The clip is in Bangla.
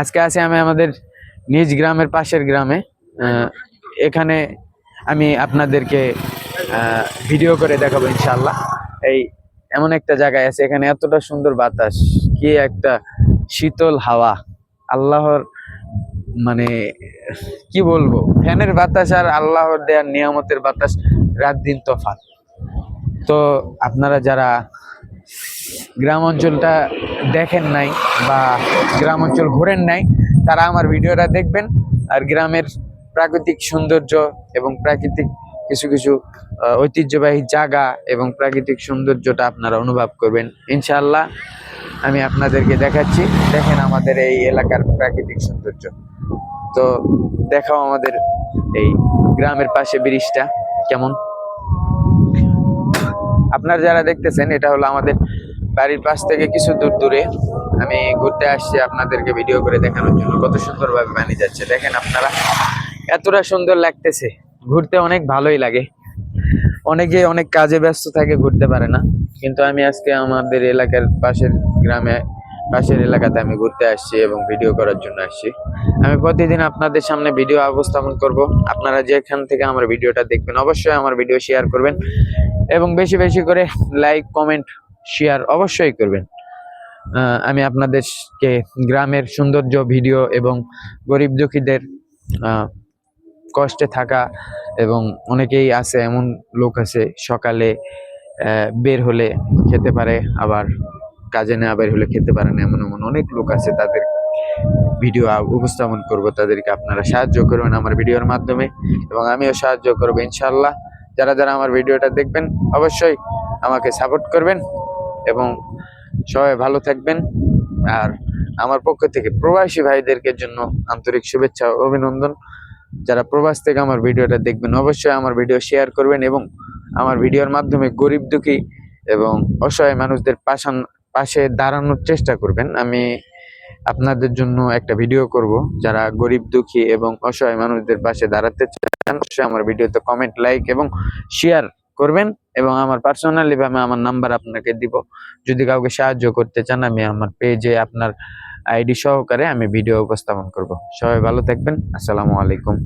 আজকে আছি আমি আমাদের নিজ গ্রামের পাশের গ্রামে। এখানে আমি আপনাদেরকে ভিডিও করে দেখাবো ইনশাল্লাহ এই এমন একটা জায়গায় আছে, এখানে এতটা সুন্দর বাতাস, কি একটা শীতল হাওয়া। আল্লাহর মানে কি বলব? ফ্যানের বাতাস আর আল্লাহর দেয়ার নিয়ামতের বাতাস রাত দিন তফাত তো আপনারা যারা গ্রাম অঞ্চলটা দেখেন নাই বা গ্রাম অঞ্চল ঘোরেন নাই, তারা আমার ভিডিওটা দেখবেন। আর গ্রামের প্রাকৃতিক সৌন্দর্য এবং প্রাকৃতিক কিছু কিছু ঐতিহ্যবাহী জায়গা এবং প্রাকৃতিক সৌন্দর্যটা আপনারা অনুভব করবেন। ইনশাআল্লাহ আমি আপনাদেরকে দেখাচ্ছি। দেখেন আমাদের এই এলাকার প্রাকৃতিক সৌন্দর্য। তো দেখাও আমাদের এই গ্রামের পাশে ব্রিজটা কেমন? আপনারা যারা দেখতেছেন, এটা হলো আমাদের বাড়ির পাশ থেকে কিছু দূর দূরে আমি ঘুরতে আসছি আপনাদেরকে ভিডিও করে দেখানোর জন্য। কত সুন্দরভাবে বানিয়ে যাচ্ছে। দেখেন আপনারা, এতটা সুন্দর লাগতেছে। ঘুরতে অনেক ভালোই লাগে। অনেকে অনেক কাজে ব্যস্ত থাকে, ঘুরতে পারে না। কিন্তু আমি আজকে আমাদের এলাকার পাশের গ্রামে, পাশের এলাকাতে আমি ঘুরতে আসছি এবং ভিডিও করার জন্য আসছি। আমি প্রতিদিন আপনাদের সামনে ভিডিও উপস্থাপন করব। আপনারা যেখান থেকে আমার ভিডিওটা দেখবেন, অবশ্যই আমার ভিডিও শেয়ার করবেন। এবং বেশি বেশি করে লাইক কমেন্ট শেয়ার অবশ্যই করবেন। আমি আপনাদেরকে গ্রামের সৌন্দর্য ভিডিও এবং গরিব দুঃখীদের কষ্টে থাকা এবং অনেকেই আছে, এমন লোক আছে, সকালে বের হলে খেতে পারে, আবার কাজে না বের হলে খেতে পারে না, এমন এমন অনেক লোক আছে তাদের ভিডিও উপস্থাপন করব, তাদেরকে আপনারা সাহায্য করবেন আমার ভিডিওর মাধ্যমে এবং আমিও সাহায্য করব ইনশাল্লাহ যারা যারা আমার ভিডিওটা দেখবেন, অবশ্যই আমাকে সাপোর্ট করবেন। এবং সবাই ভালো থাকবেন। আর আমার পক্ষ থেকে প্রবাসী ভাইদেরকে জন্য আন্তরিক শুভেচ্ছা ও অভিনন্দন। যারা প্রবাস থেকে আমার ভিডিওটা দেখবেন, অবশ্যই আমার ভিডিও শেয়ার করবেন এবং আমার ভিডিওর মাধ্যমে গরিব দুঃখী এবং অসহায় মানুষদের পাশান, পাশে দাঁড়ানোর চেষ্টা করবেন। আমি আপনাদের জন্য একটা ভিডিও করব। যারা গরিব দুঃখী এবং অসহায় মানুষদের পাশে দাঁড়াতে চান, অবশ্যই আমার ভিডিওতে কমেন্ট লাইক এবং শেয়ার করবেন এবং আমার পার্সোনালি ভাবে আমার নাম্বার আপনাকে দিব। যদি কাউকে সাহায্য করতে চান, আমি আমার পেজে আপনার আইডি সহকারে আমি ভিডিও উপস্থাপন করব। সবাই ভালো থাকবেন। আসসালামু আলাইকুম।